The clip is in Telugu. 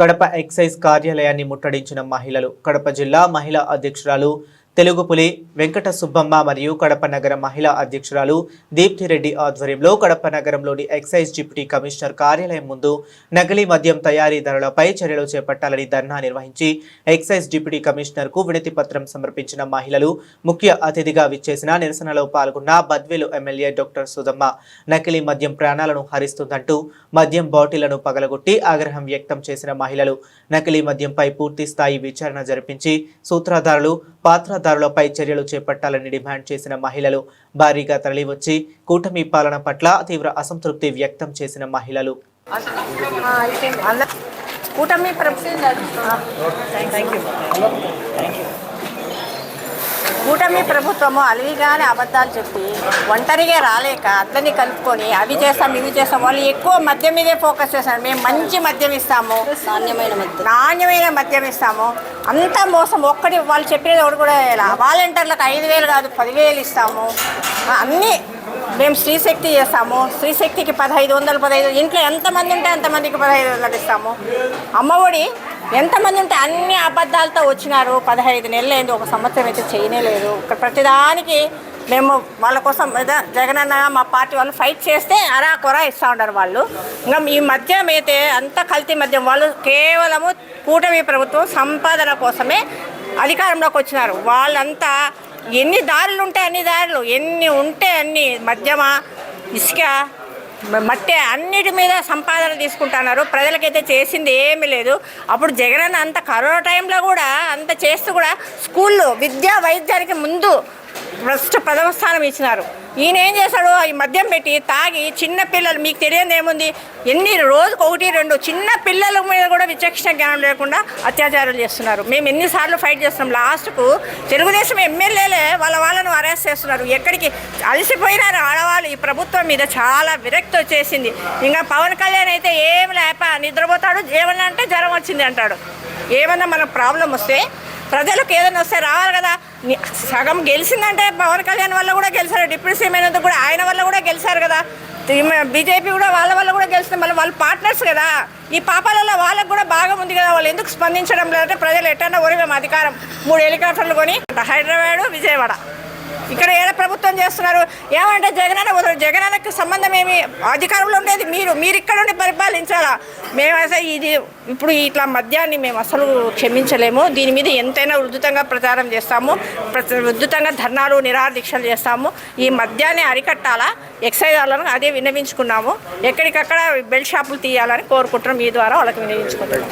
కడప ఎక్సైజ్ కార్యాలయాన్ని ముట్టడించిన మహిళలు. కడప జిల్లా మహిళా అధ్యక్షురాలు తెలుగు పులి వెంకట సుబ్బమ్మ మరియు కడప నగర మహిళా అధ్యక్షురాలు దీప్తిరెడ్డి ఆధ్వర్యంలో కడప నగరంలోని ఎక్సైజ్ డిప్యూటీ కమిషనర్ కార్యాలయం ముందు నకిలీ మద్యం తయారీదారులపై చర్యలు చేపట్టాలని ధర్నా నిర్వహించి ఎక్సైజ్ డిప్యూటీ కమిషనర్కు వినతి పత్రం సమర్పించిన మహిళలు ముఖ్య అతిథిగా విచ్చేసిన నిరసనలో పాల్గొన్న బద్వేలు ఎమ్మెల్యే డాక్టర్ సుధమ్మ నకిలీ మద్యం ప్రాణాలను హరిస్తుందంటూ మద్యం బాటిళ్ళను పగలగొట్టి ఆగ్రహం వ్యక్తం చేసిన మహిళలు నకిలీ మద్యంపై పూర్తి స్థాయి విచారణ జరిపించి సూత్రధారులు పాత్రధారులపై చర్యలు చేపట్టాలని డిమాండ్ చేసిన మహిళలు భారీగా తరలివచ్చి కూటమి పాలన పట్ల తీవ్ర అసంతృప్తి వ్యక్తం చేసిన మహిళలు. కూటమి ప్రభుత్వం కూటమి ప్రభుత్వము అలివిగానే అబద్ధాలు చెప్పి ఒంటరిగా రాలేక అందరినీ కలుపుకొని అవి చేస్తాం ఇవి చేస్తాం. వాళ్ళు ఎక్కువ మద్యం మీదే ఫోకస్ చేస్తారు. మేము మంచి మద్యం ఇస్తాము. నాణ్యమైన మధ్య నాణ్యమైన మద్యం ఇస్తాము. అంతా మోసం. ఒక్కటి వాళ్ళు చెప్పేది ఒకటి కూడా వేయాల వాలంటీర్లకు ఐదు వేలు కాదు పదివేలు ఇస్తాము. అన్నీ మేము స్త్రీశక్తి చేస్తాము. స్త్రీశక్తికి పదహైదు వందలు పదహైదు ఇంట్లో ఎంతమంది ఉంటే అంతమందికి పదహైదు వందలు ఇస్తాము. అమ్మఒడి ఎంతమంది ఉంటే అన్ని అబద్ధాలతో వచ్చినారు. పదహైదు నెలలు అయింది ఒక సంవత్సరం అయితే చేయనే లేదు. ఇక్కడ ప్రతిదానికి మేము వాళ్ళ కోసం జగన్ జగనన్న మా పార్టీ వాళ్ళు ఫైట్ చేస్తే అరా కొర ఇస్తూ ఉంటారు వాళ్ళు. ఇంకా ఈ మద్యం అయితే అంత కల్తీ మద్యం వాళ్ళు కేవలము కూటమి ప్రభుత్వం సంపాదన కోసమే అధికారంలోకి వచ్చినారు. వాళ్ళంతా ఎన్ని దారులు ఉంటాయి అన్ని దారులు ఎన్ని ఉంటే అన్ని మద్యమా ఇసుక మట్టి అన్నిటి మీద సంపాదన తీసుకుంటున్నారు. ప్రజలకైతే చేసింది ఏమీ లేదు. అప్పుడు జగన్ అంత కరోనా టైంలో కూడా అంత చేస్తూ కూడా స్కూల్లో విద్యా వైద్యానికి ముందు ఫస్ట్ ప్రథమ స్థానం ఇచ్చినారు. ఈయన ఏం చేశాడు ఈ మద్యం పెట్టి తాగి చిన్న పిల్లలు మీకు తెలియదు ఏముంది? ఎన్ని రోజుకు ఒకటి రెండు చిన్న పిల్లల మీద కూడా విచక్షణ జ్ఞానం లేకుండా అత్యాచారాలు చేస్తున్నారు. మేము ఎన్నిసార్లు ఫైట్ చేస్తున్నాం. లాస్ట్కు తెలుగుదేశం ఎమ్మెల్యేలే వాళ్ళ వాళ్ళను అరెస్ట్ చేస్తున్నారు. ఎక్కడికి అలసిపోయినారు ఆడవాళ్ళు. ఈ ప్రభుత్వం మీద చాలా విరక్తి వచ్చేసింది. ఇంకా పవన్ కళ్యాణ్ అయితే ఏం లేప నిద్రపోతాడు. ఏమన్నా అంటే జ్వరం వచ్చింది అంటాడు. ఏమన్నా మనకు ప్రాబ్లం వస్తే ప్రజలకు ఏదైనా వస్తే రావాలి కదా. సగం గెలిచిందంటే పవన్ కళ్యాణ్ వల్ల కూడా గెలిచారు. డిప్యూటీ సీఎం అయినందుకు కూడా ఆయన వల్ల కూడా గెలిచారు కదా. బీజేపీ కూడా వాళ్ళ వల్ల కూడా గెలిచింది. మళ్ళీ వాళ్ళు పార్ట్నర్స్ కదా. ఈ పాపాలలో వాళ్ళకు కూడా బాగా ఉంది కదా. వాళ్ళు ఎందుకు స్పందించడం లేదంటే ప్రజలు ఎట్టన్నా ఒరిగాం అధికారం. మూడు హెలికాప్టర్లు కొని హైదరాబాద్ విజయవాడ. ఇక్కడ ఏడ ప్రభుత్వం చేస్తున్నారు? ఏమంటే జగనన్న వదలరు. జగనన్నకి సంబంధం ఏమి? అధికారంలో ఉండేది మీరు. మీరు ఇక్కడ ఉండి పరిపాలించాలా? మేము అసలు ఇది ఇప్పుడు ఇట్లా మద్యాన్ని మేము అసలు క్షమించలేము. దీని మీద ఎంతైనా ఉద్ధృతంగా ప్రచారం చేస్తాము. ప్ర- ధర్నాలు నిరాదీక్షలు చేస్తాము. ఈ మద్యాన్ని అరికట్టాలా? ఎక్సైజ్ వాళ్ళని అదే విన్నవించుకున్నాము. ఎక్కడికక్కడ బెల్ట్ షాపులు తీయాలని కోరుకుంటున్నాం. మీ ద్వారా వాళ్ళకి విన్నవించుకుంటున్నాం.